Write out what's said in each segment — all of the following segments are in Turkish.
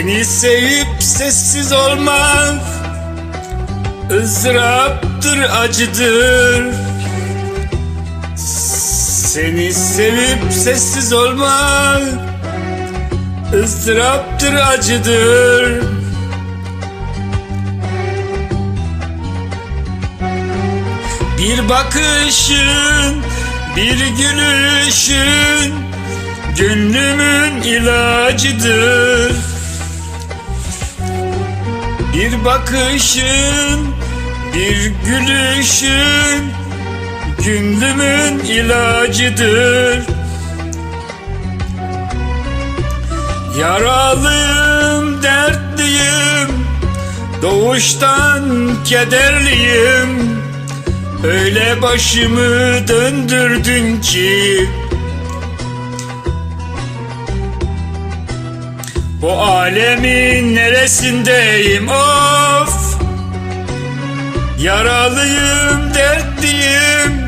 Seni sevip sessiz olmak ızdıraptır, acıdır. Seni sevip sessiz olmak ızdıraptır, acıdır. Bir bakışın, bir gülüşün Gönlümün ilacıdır Bir bakışın, bir gülüşün Gönlümün ilacıdır. Yaralıyım, dertliyim Doğuştan kederliyim. Öyle başımı döndürdün ki Bu alemin neresindeyim? Of! Yaralıyım, dertliyim.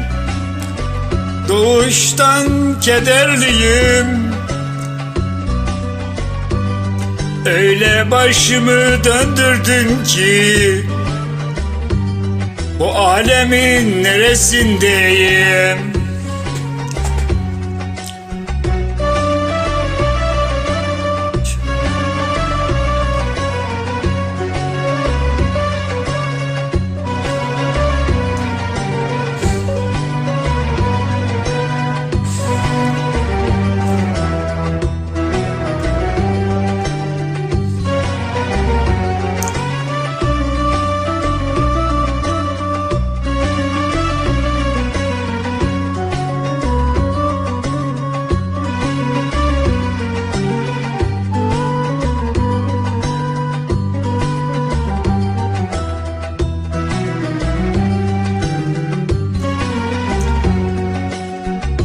Doğuştan kederliyim. Öyle başımı döndürdün ki Bu alemin neresindeyim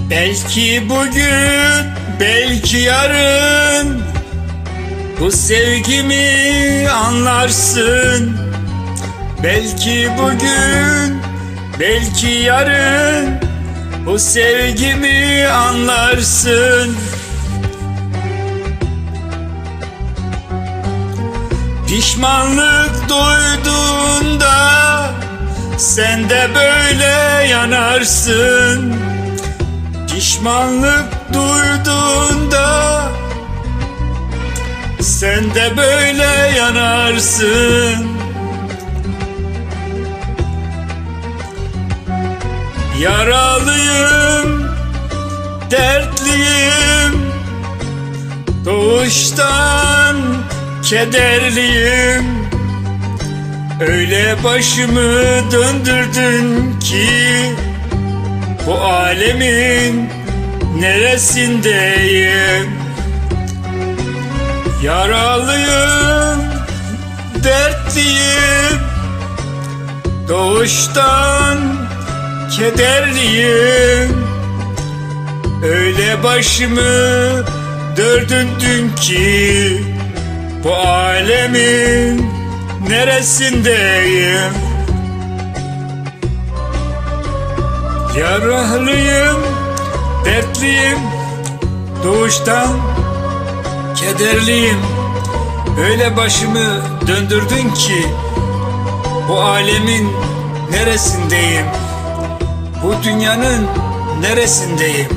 Belki bugün, belki yarın. Bu sevgimi anlarsın. Belki bugün, belki yarın. Bu sevgimi anlarsın. Pişmanlık duyduğunda Sen de böyle yanarsın Pişmanlık duyduğunda Sen de böyle yanarsın. Yaralıyım, dertliyim Doğuştan kederliyim. Öyle başımı döndürdün ki bu alemin neresindeyim? Yaralıyım, dertliyim. Doğuştan kederliyim. Öyle başımı dördündün ki Bu alemin neresindeyim? Yarahlıyım, dertliyim, doğuştan kederliyim. Öyle başımı döndürdün ki bu alemin neresindeyim? Bu dünyanın neresindeyim?